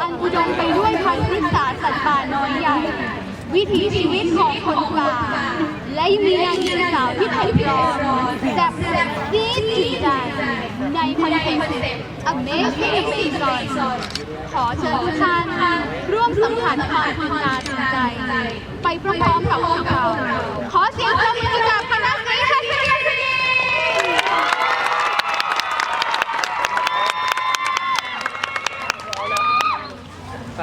อันอุดมไปด้วยพันธุ์พืชสาสัตว์ป่าน้อยใหญ่ วิถีชีวิตของคนป่า และยังมีนางหญิงสาวที่ไถ่ตรองแซ่บซีดจิตใจในคอนเซ็ปต์ Amazing Amazon ขอเชิญทุกท่านร่วมสัมผัสความคุณตาตื่นใจ ไปพร้อมๆกับพวกเรา ขอเสียงปรบมือจากคณะสีหัสยาสี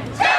Hey!